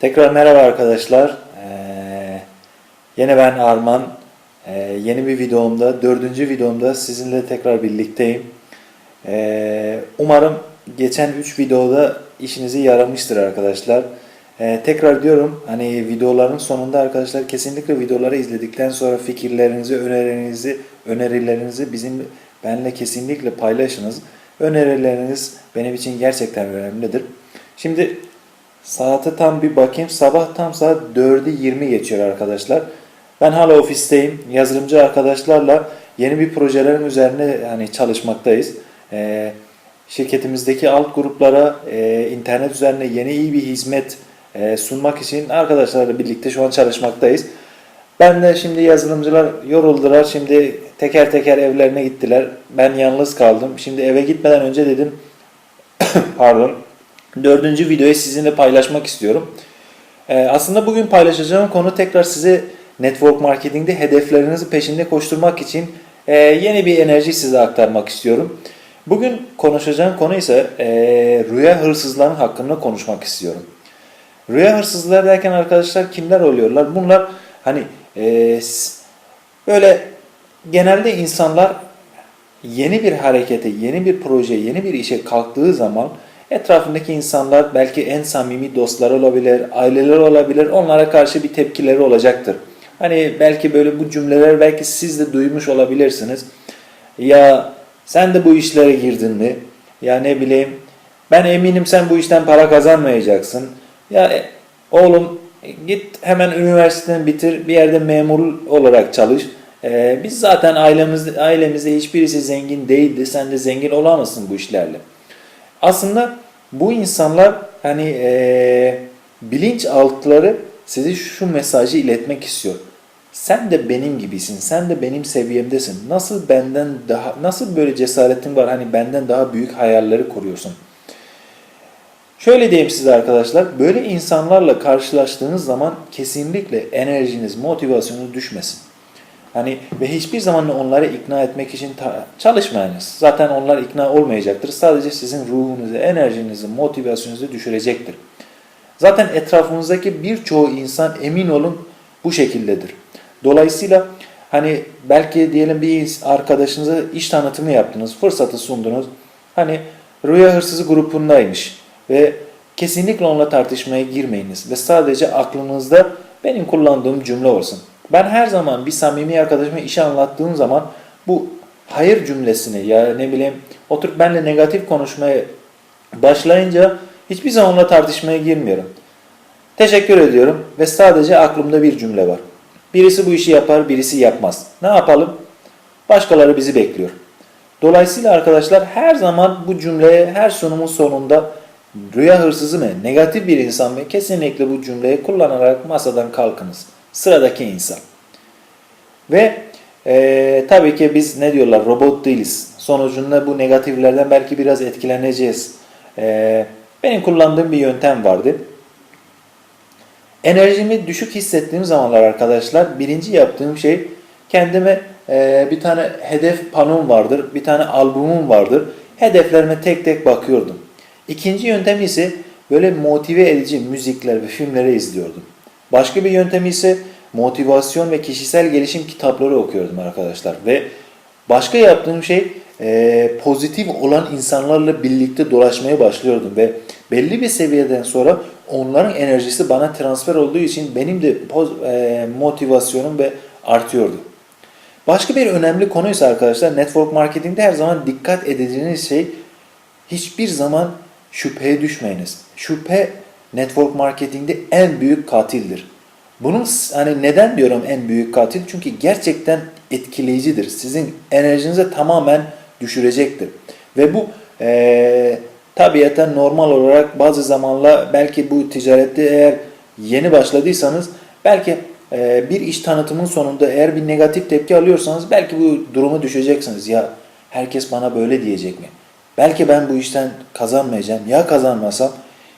Tekrar merhaba arkadaşlar. Ee, yine ben Arman. Ee, yeni bir videomda, dördüncü videomda sizinle tekrar birlikteyim. Ee, umarım geçen 3 videoda işinize yaramıştır arkadaşlar. Ee, tekrar diyorum hani videoların sonunda arkadaşlar kesinlikle videoları izledikten sonra fikirlerinizi, önerilerinizi, önerilerinizi bizim benle kesinlikle paylaşınız. Önerileriniz benim için gerçekten önemlidir. Şimdi Saate tam bir bakayım. Sabah tam saat 4'ü 20 geçiyor arkadaşlar. Ben hala ofisteyim. Yazılımcı arkadaşlarla yeni bir projelerin üzerine hani çalışmaktayız. Ee, şirketimizdeki alt gruplara e, internet üzerine yeni iyi bir hizmet e, sunmak için arkadaşlarla birlikte şu an çalışmaktayız. Ben de şimdi yazılımcılar yoruldular. Şimdi teker teker evlerine gittiler. Ben yalnız kaldım. Şimdi eve gitmeden önce dedim pardon dördüncü videoyu sizinle paylaşmak istiyorum. Ee, aslında bugün paylaşacağım konu tekrar size network marketingde hedeflerinizi peşinde koşturmak için e, yeni bir enerji size aktarmak istiyorum. Bugün konuşacağım konu ise e, rüya hırsızlarının hakkında konuşmak istiyorum. Rüya hırsızları derken arkadaşlar kimler oluyorlar? Bunlar hani e, böyle genelde insanlar yeni bir harekete, yeni bir proje, yeni bir işe kalktığı zaman etrafındaki insanlar belki en samimi dostlar olabilir, aileler olabilir. Onlara karşı bir tepkileri olacaktır. Hani belki böyle bu cümleler belki siz de duymuş olabilirsiniz. Ya sen de bu işlere girdin mi? Ya ne bileyim ben eminim sen bu işten para kazanmayacaksın. Ya e, oğlum git hemen üniversiteni bitir bir yerde memur olarak çalış. Ee, biz zaten ailemizde, ailemizde hiçbirisi zengin değildi. Sen de zengin olamazsın bu işlerle. Aslında bu insanlar hani eee bilinç altları size şu mesajı iletmek istiyor. Sen de benim gibisin. Sen de benim seviyemdesin. Nasıl benden daha nasıl böyle cesaretin var? Hani benden daha büyük hayalleri kuruyorsun. Şöyle diyeyim size arkadaşlar. Böyle insanlarla karşılaştığınız zaman kesinlikle enerjiniz, motivasyonunuz düşmesin. Hani ve hiçbir zaman onları ikna etmek için çalışmayınız. Zaten onlar ikna olmayacaktır. Sadece sizin ruhunuzu, enerjinizi, motivasyonunuzu düşürecektir. Zaten etrafınızdaki birçoğu insan emin olun bu şekildedir. Dolayısıyla hani belki diyelim bir arkadaşınıza iş tanıtımı yaptınız, fırsatı sundunuz. Hani rüya hırsızı grubundaymış ve kesinlikle onunla tartışmaya girmeyiniz ve sadece aklınızda benim kullandığım cümle olsun. Ben her zaman bir samimi arkadaşıma işi anlattığım zaman bu hayır cümlesini ya ne bileyim oturup benimle negatif konuşmaya başlayınca hiçbir zaman onunla tartışmaya girmiyorum. Teşekkür ediyorum ve sadece aklımda bir cümle var. Birisi bu işi yapar, birisi yapmaz. Ne yapalım? Başkaları bizi bekliyor. Dolayısıyla arkadaşlar her zaman bu cümleye her sunumun sonunda rüya hırsızı mı, negatif bir insan mı kesinlikle bu cümleyi kullanarak masadan kalkınız. Sıradaki insan. Ve eee, tabii ki biz ne diyorlar robot değiliz. Sonucunda bu negatiflerden belki biraz etkileneceğiz. Eee, benim kullandığım bir yöntem vardı. Enerjimi düşük hissettiğim zamanlar arkadaşlar birinci yaptığım şey kendime eee, bir tane hedef panom vardır, bir tane albümüm vardır. Hedeflerime tek tek bakıyordum. İkinci yöntem ise böyle motive edici müzikler ve filmleri izliyordum. Başka bir yöntemi ise motivasyon ve kişisel gelişim kitapları okuyordum arkadaşlar. Ve başka yaptığım şey eee, pozitif olan insanlarla birlikte dolaşmaya başlıyordum. Ve belli bir seviyeden sonra onların enerjisi bana transfer olduğu için benim de eee, motivasyonum ve artıyordu. Başka bir önemli konu ise arkadaşlar network marketingde her zaman dikkat edeceğiniz şey hiçbir zaman şüpheye düşmeyiniz. Şüphe network marketingde en büyük katildir. Bunun hani neden diyorum en büyük katil? Çünkü gerçekten etkileyicidir. Sizin enerjinizi tamamen düşürecektir. Ve bu eee tabiaten normal olarak bazı zamanla belki bu ticarette eğer yeni başladıysanız belki eee, bir iş tanıtımının sonunda eğer bir negatif tepki alıyorsanız belki bu durumu düşeceksiniz. Ya herkes bana böyle diyecek mi? Belki ben bu işten kazanmayacağım. Ya kazanmasam?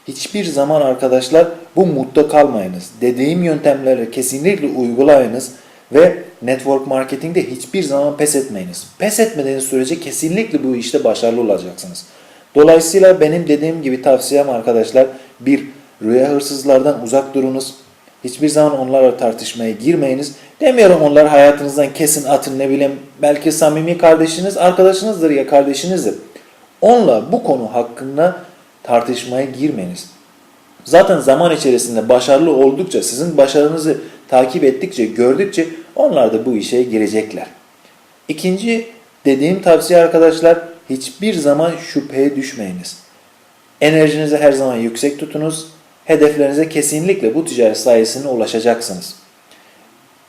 Hiçbir zaman arkadaşlar bu mutlu kalmayınız. Dediğim yöntemleri kesinlikle uygulayınız ve network marketingde hiçbir zaman pes etmeyiniz. Pes etmediğiniz sürece kesinlikle bu işte başarılı olacaksınız. Dolayısıyla benim dediğim gibi tavsiyem arkadaşlar bir Rüya hırsızlardan uzak durunuz. Hiçbir zaman onlarla tartışmaya girmeyiniz. Demiyorum onlar hayatınızdan kesin atın ne bileyim belki samimi kardeşiniz arkadaşınızdır ya kardeşinizdir. Onunla bu konu hakkında tartışmaya girmeyiniz. Zaten zaman içerisinde başarılı oldukça, sizin başarınızı takip ettikçe, gördükçe onlar da bu işe girecekler. İkinci dediğim tavsiye arkadaşlar, hiçbir zaman şüpheye düşmeyiniz. Enerjinizi her zaman yüksek tutunuz. Hedeflerinize kesinlikle bu ticaret sayesinde ulaşacaksınız.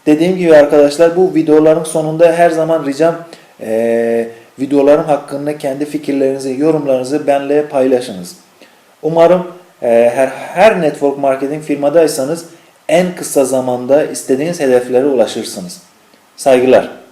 Dediğim gibi arkadaşlar bu videoların sonunda her zaman ricam eee, videolarım hakkında kendi fikirlerinizi, yorumlarınızı benimle paylaşınız. Umarım eee, her, her network marketing firmadaysanız en kısa zamanda istediğiniz hedeflere ulaşırsınız. Saygılar.